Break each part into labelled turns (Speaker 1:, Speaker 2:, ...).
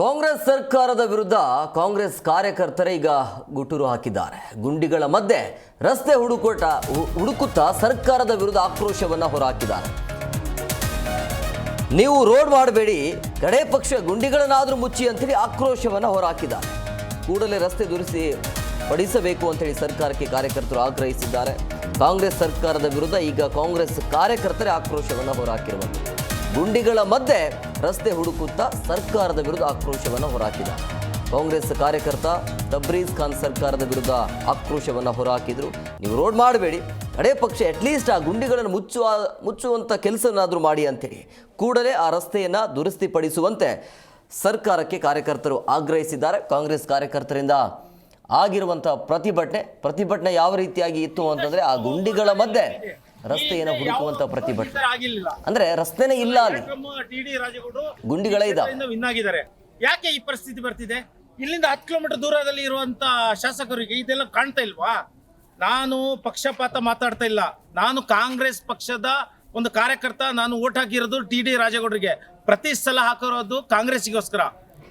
Speaker 1: ಕಾಂಗ್ರೆಸ್ ಸರ್ಕಾರದ ವಿರುದ್ಧ ಕಾಂಗ್ರೆಸ್ ಕಾರ್ಯಕರ್ತರೇ ಈಗ ಗುಟುರು ಹಾಕಿದ್ದಾರೆ. ಗುಂಡಿಗಳ ಮಧ್ಯೆ ರಸ್ತೆ ಹುಡುಕೋಟ ಹುಡುಕುತ್ತಾ ಸರ್ಕಾರದ ವಿರುದ್ಧ ಆಕ್ರೋಶವನ್ನು ಹೊರಹಾಕಿದ್ದಾರೆ. ನೀವು ರೋಡ್ ಮಾಡಬೇಡಿ, ಕಡೆ ಪಕ್ಷ ಗುಂಡಿಗಳನ್ನಾದರೂ ಮುಚ್ಚಿ ಅಂತೇಳಿ ಆಕ್ರೋಶವನ್ನು ಹೊರಹಾಕಿದ್ದಾರೆ. ಕೂಡಲೇ ರಸ್ತೆ ದುರಿಸಿ ಪಡಿಸಬೇಕು ಅಂತೇಳಿ ಸರ್ಕಾರಕ್ಕೆ ಕಾರ್ಯಕರ್ತರು ಆಗ್ರಹಿಸಿದ್ದಾರೆ. ಕಾಂಗ್ರೆಸ್ ಸರ್ಕಾರದ ವಿರುದ್ಧ ಈಗ ಕಾಂಗ್ರೆಸ್ ಕಾರ್ಯಕರ್ತರೇ ಆಕ್ರೋಶವನ್ನು ಹೊರಹಾಕಿರುವಂಥದ್ದು. ಗುಂಡಿಗಳ ಮಧ್ಯೆ ರಸ್ತೆ ಹುಡುಕುತ್ತಾ ಸರ್ಕಾರದ ವಿರುದ್ಧ ಆಕ್ರೋಶವನ್ನು ಹೊರಹಾಕಿದ ಕಾಂಗ್ರೆಸ್ ಕಾರ್ಯಕರ್ತ ತಬ್ರೀಜ್ ಖಾನ್ ಸರ್ಕಾರದ ವಿರುದ್ಧ ಆಕ್ರೋಶವನ್ನು ಹೊರಹಾಕಿದ್ರು ನೀವು ರೋಡ್ ಮಾಡಬೇಡಿ. ಕಡೆ ಪಕ್ಷ ಅಟ್ಲೀಸ್ಟ್ ಆ ಗುಂಡಿಗಳನ್ನು ಮುಚ್ಚುವ ಮುಚ್ಚುವಂಥ ಕೆಲಸನಾದರೂ ಮಾಡಿ ಅಂತೇಳಿ. ಕೂಡಲೇ ಆ ರಸ್ತೆಯನ್ನು ದುರಸ್ತಿಪಡಿಸುವಂತೆ ಸರ್ಕಾರಕ್ಕೆ ಕಾರ್ಯಕರ್ತರು ಆಗ್ರಹಿಸಿದ್ದಾರೆ. ಕಾಂಗ್ರೆಸ್ ಕಾರ್ಯಕರ್ತರಿಂದ ಆಗಿರುವಂಥ ಪ್ರತಿಭಟನೆ ಪ್ರತಿಭಟನೆ ಯಾವ ರೀತಿಯಾಗಿ ಇತ್ತು ಅಂತಂದರೆ ಆ ಗುಂಡಿಗಳ ಮಧ್ಯೆ ರಸ್ತೆಯನ್ನು ಹುಡುಕುವಂತ ಪ್ರತಿಭಟನೆ ಅಂದ್ರೆ ರಸ್ತೆನೇ ಇಲ್ಲ ಅಲ್ಲಿ.
Speaker 2: ಟಿ ಡಿ ರಾಜೇಗೌಡರು
Speaker 1: ಗುಂಡಿಗಳೇ
Speaker 2: ವಿನ್ ಆಗಿದ್ದಾರೆ. ಯಾಕೆ ಈ ಪರಿಸ್ಥಿತಿ ಬರ್ತಿದೆ? ಇಲ್ಲಿಂದ ಹತ್ತು ಕಿಲೋಮೀಟರ್ ದೂರದಲ್ಲಿ ಇರುವಂತ ಶಾಸಕರಿಗೆ ಇದೆಲ್ಲ ಕಾಣ್ತಾ ಇಲ್ವಾ? ನಾನು ಪಕ್ಷಪಾತ ಮಾತಾಡ್ತಾ ಇಲ್ಲ. ನಾನು ಕಾಂಗ್ರೆಸ್ ಪಕ್ಷದ ಒಂದು ಕಾರ್ಯಕರ್ತ ನಾನು ಓಟ್ ಹಾಕಿರೋದು ಟಿ ಡಿ ರಾಜೇಗೌಡರಿಗೆ. ಪ್ರತಿ ಸಲ ಹಾಕಿರೋದು ಕಾಂಗ್ರೆಸ್ಗೋಸ್ಕರ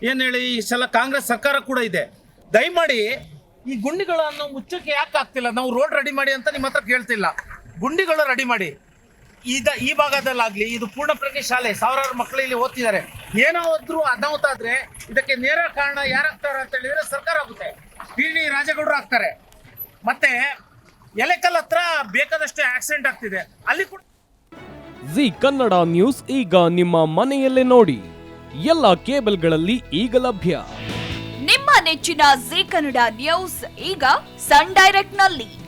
Speaker 2: ಏನ್ ಹೇಳಿ ಈ ಸಲ ಕಾಂಗ್ರೆಸ್ ಸರ್ಕಾರ ಕೂಡ ಇದೆ. ದಯಮಾಡಿ ಈ ಗುಂಡಿಗಳನ್ನು ಮುಚ್ಚಕ್ಕೆ ಯಾಕೆ ಆಗ್ತಿಲ್ಲ ನಾವು ರೋಡ್ ರೆಡಿ ಮಾಡಿ ಅಂತ ನಿಮ್ಮ ಹತ್ರ ಕೇಳ್ತಿಲ್ಲ. ಗುಂಡಿಗಳು ರೆಡಿ ಮಾಡಿ. ಇದ ಈ ಭಾಗದಲ್ಲಾಗ್ಲಿ ಇದು ಪೂರ್ಣ ಪ್ರಜ್ಞೆ ಶಾಲೆ ಸಾವಿರಾರು ಮಕ್ಕಳು ಇಲ್ಲಿ ಓದ್ತಿದ್ದಾರೆ. ಏನೋ ಹೋದ್ರು ಅನಾಹುತ ಆದ್ರೆ ಇದಕ್ಕೆ ನೇರ ಕಾರಣ ಯಾರಾಗ್ತಾರೆ ಅಂತ ಹೇಳಿದ್ರೆ ಸರ್ಕಾರ ಆಗುತ್ತೆ. ಪಿ ಡಿ ರಾಜೇಗೌಡರು ಆಗ್ತಾರೆ. ಮತ್ತೆ ಎಲೆಕಲ್ ಹತ್ರ ಬೇಕಾದಷ್ಟು ಆಕ್ಸಿಡೆಂಟ್ ಆಗ್ತಿದೆ. ಅಲ್ಲಿ ಕೂಡ
Speaker 3: ಜಿ ಕನ್ನಡ ನ್ಯೂಸ್ ಈಗ ನಿಮ್ಮ ಮನೆಯಲ್ಲೇ ನೋಡಿ. ಎಲ್ಲ ಕೇಬಲ್ಗಳಲ್ಲಿ ಈಗ ಲಭ್ಯ.
Speaker 4: ನಿಮ್ಮ ನೆಚ್ಚಿನ ಜಿ ಕನ್ನಡ ನ್ಯೂಸ್ ಈಗ ಸನ್ ಡೈರೆಕ್ಟ್ನಲ್ಲಿ